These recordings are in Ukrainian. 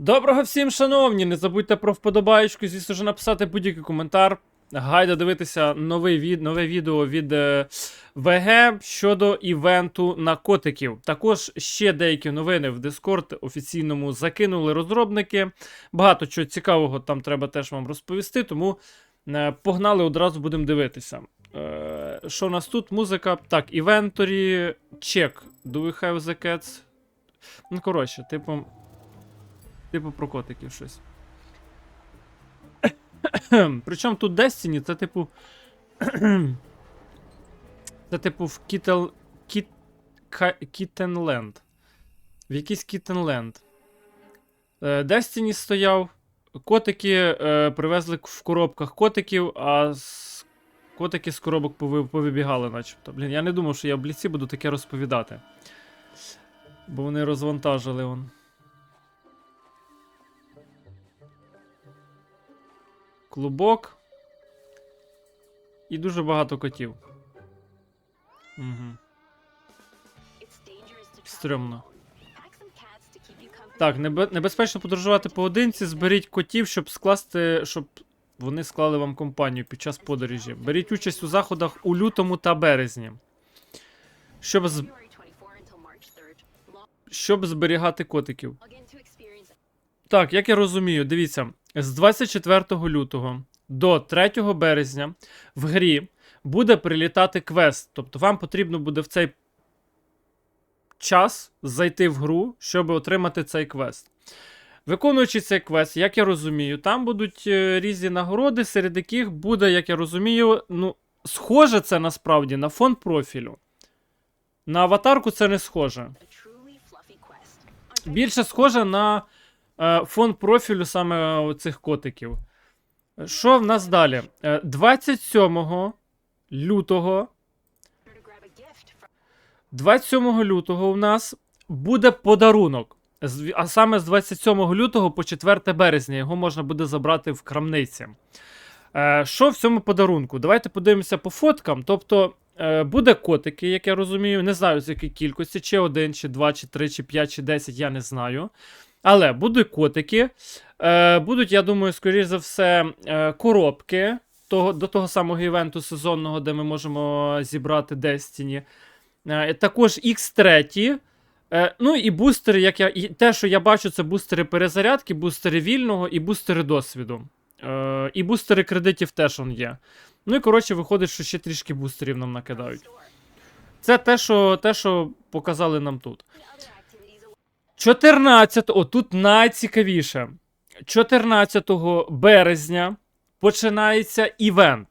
Доброго всім, шановні! Не забудьте про вподобаєчку, звісно ж, написати будь-який коментар. Гайда дивитися новий від, нове відео від е, ВГ щодо івенту на котиків. Також ще деякі новини в Discord офіційному закинули розробники. Багато чого цікавого там треба теж вам розповісти, тому е, погнали одразу будемо дивитися. Е, що у нас тут? Музика. Так, івенторі. Чек. Do we have the cats? Ну, коротше, типу. Типу про котиків щось. Причому тут Destiny, це типу. це типу в Кітел. Кіт... Кітенленд. В якийсь Кітенленд. Destiny стояв. Котики е, привезли в коробках котиків, а з... котики з коробок пови... повибігали, начебто. Блін, я не думав, що я в бліці буду таке розповідати. Бо вони розвантажили он. Клубок. І дуже багато котів. Угу. Стрьомно. Так, небе- небезпечно подорожувати поодинці. Зберіть котів, щоб скласти. щоб вони склали вам компанію під час подорожі. Беріть участь у заходах у лютому та березні. Щоб, з... щоб зберігати котиків. Так, як я розумію, дивіться, з 24 лютого до 3 березня в грі буде прилітати квест. Тобто вам потрібно буде в цей час зайти в гру, щоб отримати цей квест. Виконуючи цей квест, як я розумію, там будуть е, різні нагороди, серед яких буде, як я розумію, ну, схоже це насправді на фон профілю. На аватарку це не схоже. Більше схоже на фон профілю саме цих котиків. Що в нас далі? Е, 27 лютого. 27 лютого у нас буде подарунок. А саме з 27 лютого по 4 березня його можна буде забрати в крамниці. Е, що в цьому подарунку? Давайте подивимося по фоткам. Тобто, е, буде котики, як я розумію. Не знаю, з якої кількості, чи один, чи два, чи три, чи п'ять, чи десять, я не знаю. Але будуть котики. Е, будуть, я думаю, скоріш за все, е, коробки того, до того самого івенту сезонного, де ми можемо зібрати Destiny. Е, також X3. Е, ну і бустери, як я, і те, що я бачу, це бустери перезарядки, бустери вільного і бустери досвіду. Е, і бустери кредитів теж он є. Ну і коротше, виходить, що ще трішки бустерів нам накидають. Це те, що, те, що показали нам тут. 14, о, тут найцікавіше. 14 березня починається івент.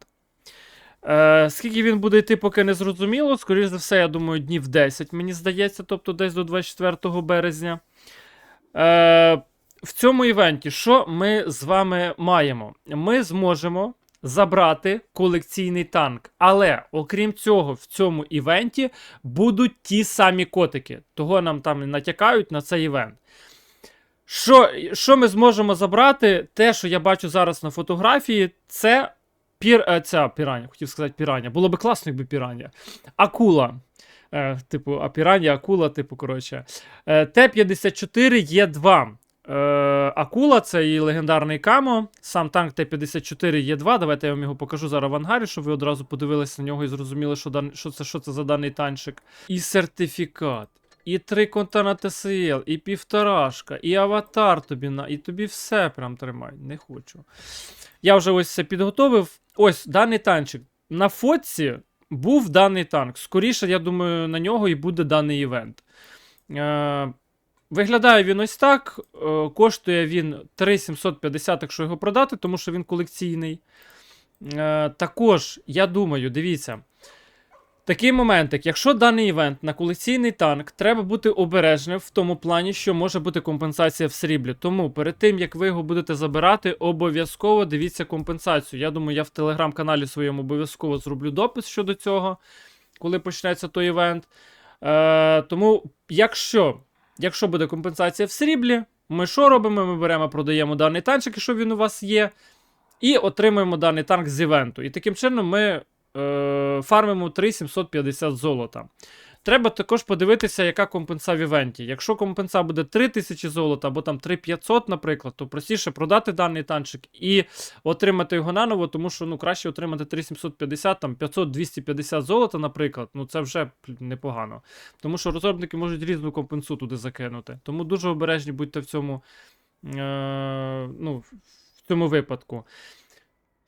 Е, скільки він буде йти, поки не зрозуміло. Скоріше за все, я думаю, днів 10, мені здається, тобто десь до 24 березня. Е, в цьому івенті, що ми з вами маємо? Ми зможемо забрати колекційний танк. Але окрім цього, в цьому івенті будуть ті самі котики. Того нам там натякають на цей івент. Що, що ми зможемо забрати? Те, що я бачу зараз на фотографії, це пір, е, ця пірання, хотів сказати пірання. Було би класно, якби пірання. Акула. Е, типу, а пірання, акула, типу, коротше. Е, Т-54 Є2. Е, Акула це її легендарний камо. Сам танк Т-54 Є2. Давайте я вам його покажу зараз в ангарі, щоб ви одразу подивилися на нього і зрозуміли, що, дан... що, це, що це за даний танчик. І сертифікат. І три конта на ТСЛ, і півторашка, і аватар тобі на. І тобі все прям тримай. Не хочу. Я вже ось це підготовив. Ось даний танчик. На фотці був даний танк. Скоріше, я думаю, на нього і буде даний івент. Е, виглядає він ось так. Е, коштує він 3750, якщо його продати, тому що він колекційний. Е, також, я думаю, дивіться. Такий моментик, якщо даний івент на колекційний танк, треба бути обережним в тому плані, що може бути компенсація в сріблі. Тому перед тим як ви його будете забирати, обов'язково дивіться компенсацію. Я думаю, я в телеграм-каналі своєму обов'язково зроблю допис щодо цього, коли почнеться той івент. Е, тому, якщо, якщо буде компенсація в сріблі, ми що робимо? Ми беремо, продаємо даний танчик, якщо він у вас є, і отримуємо даний танк з івенту. І таким чином ми е, фармимо 3750 золота. Треба також подивитися, яка компенса в івенті. Якщо компенса буде 3000 золота або там 3500, наприклад, то простіше продати даний танчик і отримати його наново, тому що ну краще отримати 3750, там 500-250 золота, наприклад. Ну це вже непогано. Тому що розробники можуть різну компенсу туди закинути. Тому дуже обережні будьте в цьому, е- ну, в цьому випадку.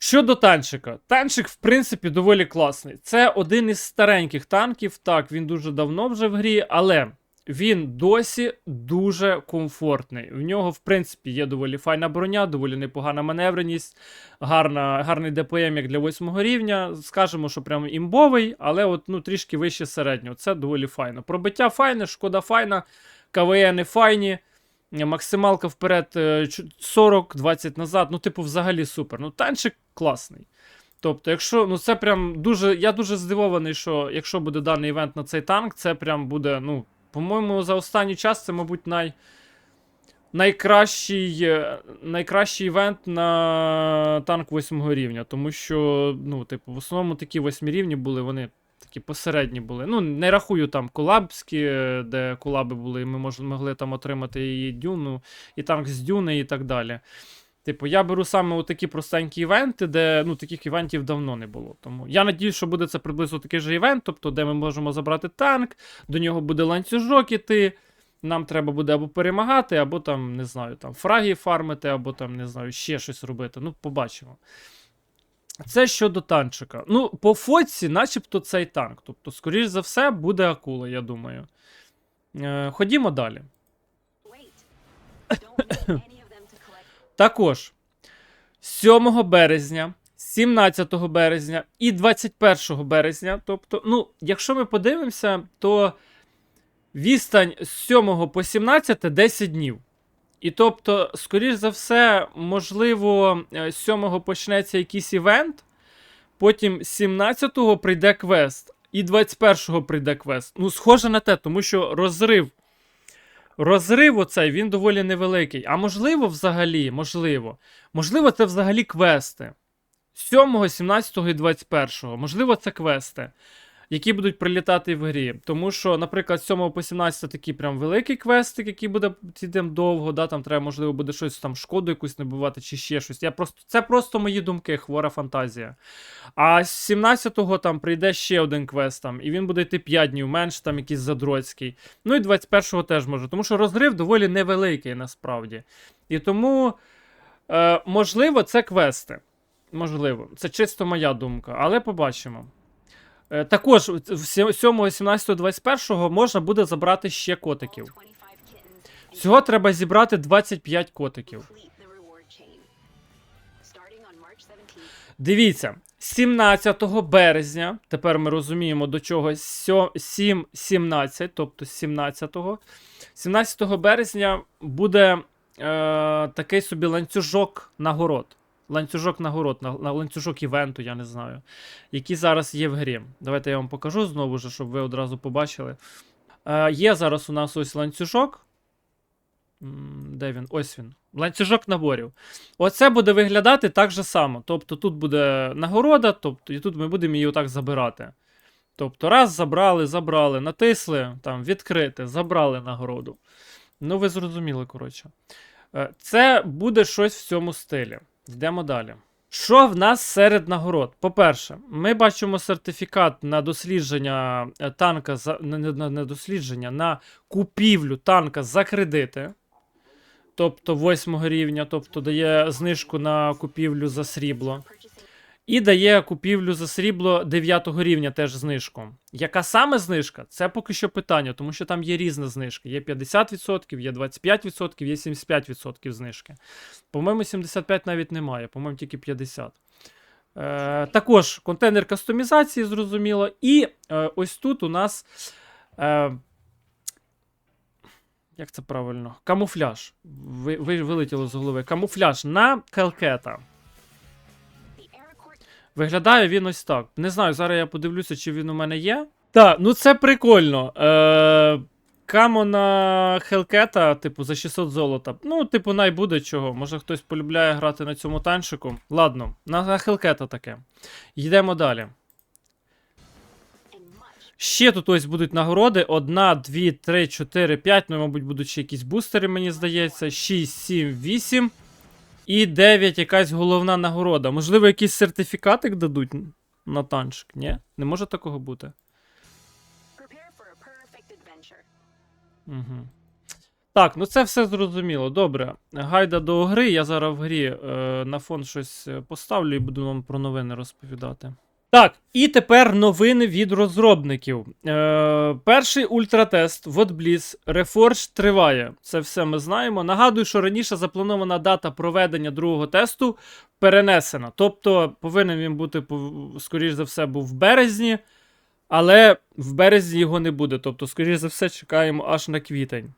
Щодо танчика, танчик, в принципі, доволі класний. Це один із стареньких танків. Так, він дуже давно вже в грі, але він досі дуже комфортний. В нього, в принципі, є доволі файна броня, доволі непогана маневреність, гарна, гарний ДПМ як для восьмого рівня. Скажемо, що прямо імбовий, але от, ну, трішки вище середнього. Це доволі файно. Пробиття файне, шкода файна, КВН файні. Максималка вперед е, 40, 20 назад. Ну, типу, взагалі супер. Ну, танчик класний. Тобто, якщо, ну це прям дуже. Я дуже здивований, що якщо буде даний івент на цей танк, це прям буде, ну, по-моєму, за останній час це, мабуть, най, найкращий, е, найкращий івент на танк 8 рівня. Тому що, ну, типу, в основному такі 8 рівні були, вони такі посередні були. Ну, не рахую там колабські, е, де колаби були, ми мож, могли там отримати і дюну, і танк з дюни, і так далі. Типу, я беру саме такі простенькі івенти, де ну, таких івентів давно не було. Тому я надію, що буде це приблизно такий же івент, тобто, де ми можемо забрати танк, до нього буде ланцюжок іти. Нам треба буде або перемагати, або там, не знаю, там фраги фармити, або там, не знаю, ще щось робити. Ну, побачимо. Це щодо танчика. Ну, по фоці, начебто, цей танк. Тобто, скоріш за все, буде акула, я думаю. Е, ходімо далі. Також 7 березня, 17 березня і 21 березня. Тобто, ну, якщо ми подивимося, то відстань з 7 по 17 10 днів. І тобто, скоріш за все, можливо, е, з 7 почнеться якийсь івент, потім 17-го прийде квест, і 21-го прийде квест. Ну, схоже на те, тому що розрив Розрив оцей, він доволі невеликий. А можливо, взагалі, можливо. Можливо, це взагалі квести. 7, 17 і 21. Можливо, це квести, які будуть прилітати в грі. Тому що, наприклад, з 7 по 17 такий прям великий квестик, який буде йти довго, да, там треба, можливо, буде щось там шкоду якусь набувати чи ще щось. Я просто, це просто мої думки, хвора фантазія. А з 17-го там прийде ще один квест, там, і він буде йти 5 днів, менш там якийсь задроцький. Ну і 21-го теж може, тому що розрив доволі невеликий насправді. І тому, е, можливо, це квести. Можливо, це чисто моя думка, але побачимо. Е, також в 7, 17, 21 можна буде забрати ще котиків. 25 kittens and Всього треба зібрати 25 котиків. complete the reward chain. Starting on March 17th, Дивіться, 17 березня, тепер ми розуміємо до чого 7-17, тобто 17-го. 17 березня буде е, такий собі ланцюжок нагород. Ланцюжок нагород, на, ланцюжок івенту, я не знаю, який зараз є в грі. Давайте я вам покажу знову ж, щоб ви одразу побачили. Е, є зараз у нас ось ланцюжок. Де він? Ось він. Ланцюжок наборів. Оце буде виглядати так же само. Тобто тут буде нагорода, тобто, і тут ми будемо її отак забирати. Тобто, раз забрали, забрали, натисли, там, відкрити, забрали нагороду. Ну, ви зрозуміли, коротше. Е, Це буде щось в цьому стилі. Йдемо далі. Що в нас серед нагород? По-перше, ми бачимо сертифікат на дослідження е, танка за не, дослідження, на купівлю танка за кредити. Тобто 8 рівня, тобто дає знижку на купівлю за срібло. І дає купівлю за срібло 9 рівня теж знижку. Яка саме знижка? Це поки що питання, тому що там є різна знижка. Є 50%, є 25%, є 75% знижки. По-моєму, 75 навіть немає, по-моєму, тільки 50. Е, також контейнер кастомізації, зрозуміло. І е, ось тут у нас. Е, як це правильно? Камуфляж. Ви, ви, вилетіло з голови. Камуфляж на Келкета. Виглядає він ось так. Не знаю, зараз я подивлюся, чи він у мене є. Так, ну це прикольно. Е, камо на Хелкета, типу, за 600 золота. Ну, типу, най буде чого. Може хтось полюбляє грати на цьому танчику. Ладно, на, Хелкета таке. Йдемо далі. Ще тут ось будуть нагороди. Одна, дві, три, чотири, п'ять. Ну, мабуть, будуть ще якісь бустери, мені здається. 6, 7, 8. І 9 якась головна нагорода. Можливо, якийсь сертифікатик дадуть на танчик? Ні? Не може такого бути. Угу. Так, ну це все зрозуміло. Добре. Гайда до гри. Я зараз в грі е, на фон щось е, поставлю і буду вам про новини розповідати. Так, і тепер новини від розробників. Е, перший ультратест WotBlizz Reforged триває. Це все ми знаємо. Нагадую, що раніше запланована дата проведення другого тесту перенесена. Тобто повинен він бути, скоріш за все, був в березні, але в березні його не буде. Тобто, скоріш за все, чекаємо аж на квітень.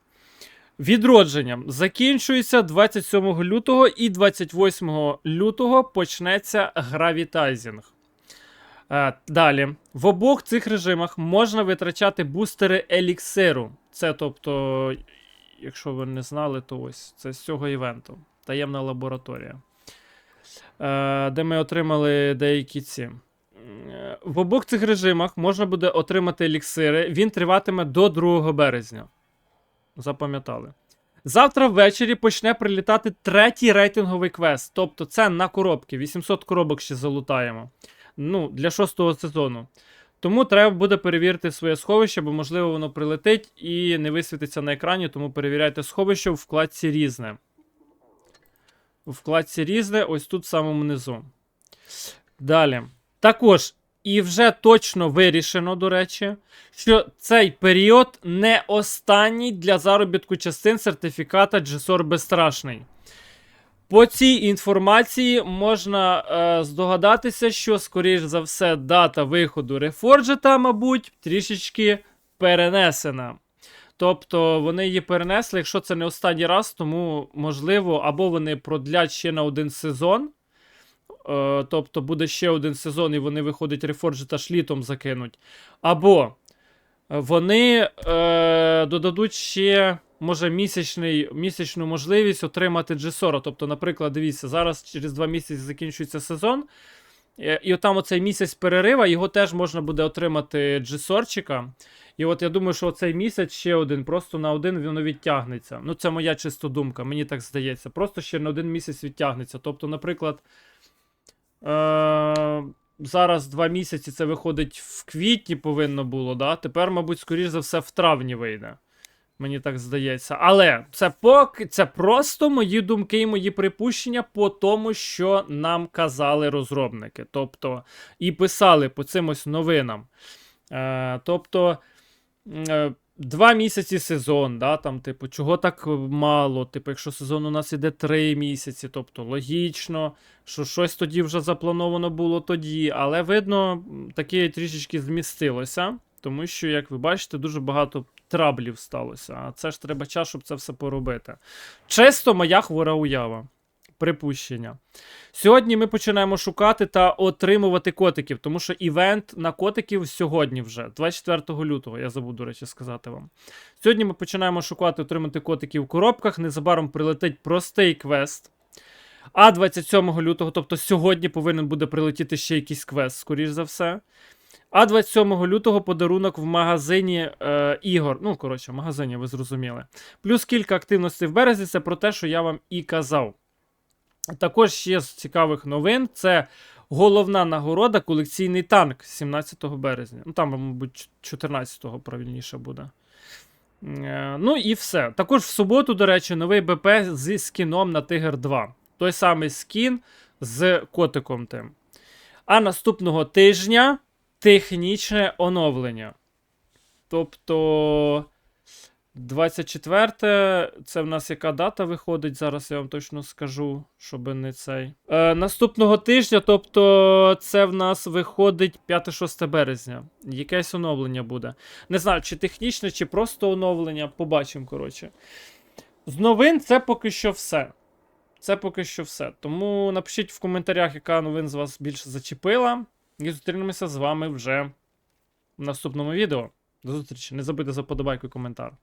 Відродження закінчується 27 лютого і 28 лютого почнеться гравітайзінг. Е, далі. В обох цих режимах можна витрачати бустери еліксиру. Це тобто, якщо ви не знали, то ось це з цього івенту. Таємна лабораторія. Е, де ми отримали деякі ці. В обох цих режимах можна буде отримати еліксири. Він триватиме до 2 березня. Запам'ятали. Завтра ввечері почне прилітати третій рейтинговий квест. Тобто це на коробки. 800 коробок ще залутаємо. Ну, для шостого сезону. Тому треба буде перевірити своє сховище, бо, можливо, воно прилетить і не висвітиться на екрані, тому перевіряйте сховище в вкладці різне. У вкладці різне, ось тут в самому низу. Далі. Також, і вже точно вирішено, до речі, що цей період не останній для заробітку частин сертифіката GSOR Безстрашний. По цій інформації можна е, здогадатися, що, скоріш за все, дата виходу Reforged, мабуть, трішечки перенесена. Тобто вони її перенесли, якщо це не останній раз, тому можливо, або вони продлять ще на один сезон. Е, тобто буде ще один сезон, і вони виходить Reforged аж літом закинуть. Або вони е, додадуть ще, може, місячний, місячну можливість отримати G40. Тобто, наприклад, дивіться, зараз через два місяці закінчується сезон. е, І отам оцей місяць перерива, його теж можна буде отримати G40. І от я думаю, що оцей місяць ще один, просто на один воно відтягнеться. Ну, це моя чисто думка, мені так здається. Просто ще на один місяць відтягнеться. Тобто, наприклад, е- зараз два місяці це виходить в квітні повинно було, да? Тепер, мабуть, скоріш за все, в травні вийде. Мені так здається. Але це поки це просто мої думки і мої припущення по тому, що нам казали розробники. Тобто, і писали по цим ось новинам. Е, тобто. е, Два місяці сезон, да, там, типу, чого так мало? Типу, якщо сезон у нас іде три місяці, тобто логічно, що щось тоді вже заплановано було тоді, але видно, таке трішечки змістилося, тому що, як ви бачите, дуже багато траблів сталося. А це ж треба час, щоб це все поробити. Чисто моя хвора уява. Припущення. Сьогодні ми починаємо шукати та отримувати котиків, тому що івент на котиків сьогодні вже, 24 лютого, я забув, до речі, сказати вам. Сьогодні ми починаємо шукати отримати котиків в коробках. Незабаром прилетить простий квест. А 27 лютого, тобто сьогодні повинен буде прилетіти ще якийсь квест, скоріш за все. А 27 лютого подарунок в магазині е, ігор. Ну, коротше, в магазині, ви зрозуміли. Плюс кілька активностей в березні, це про те, що я вам і казав. Також ще з цікавих новин це головна нагорода колекційний танк 17 березня. Ну, там, мабуть, 14-го правильніше буде. Е, Ну і все. Також в суботу, до речі, новий БП зі скіном на Тигр 2. Той самий скін з котиком тим. А наступного тижня технічне оновлення. Тобто. 24 це в нас яка дата виходить? Зараз я вам точно скажу, щоб не цей. Е, наступного тижня, тобто, це в нас виходить 5-6 березня. Якесь оновлення буде. Не знаю, чи технічне, чи просто оновлення. Побачимо, коротше. З новин це поки що все. Це поки що все. Тому напишіть в коментарях, яка новин з вас більше зачепила. І зустрінемося з вами вже в наступному відео. До зустрічі. Не забудьте за подобайку і коментар.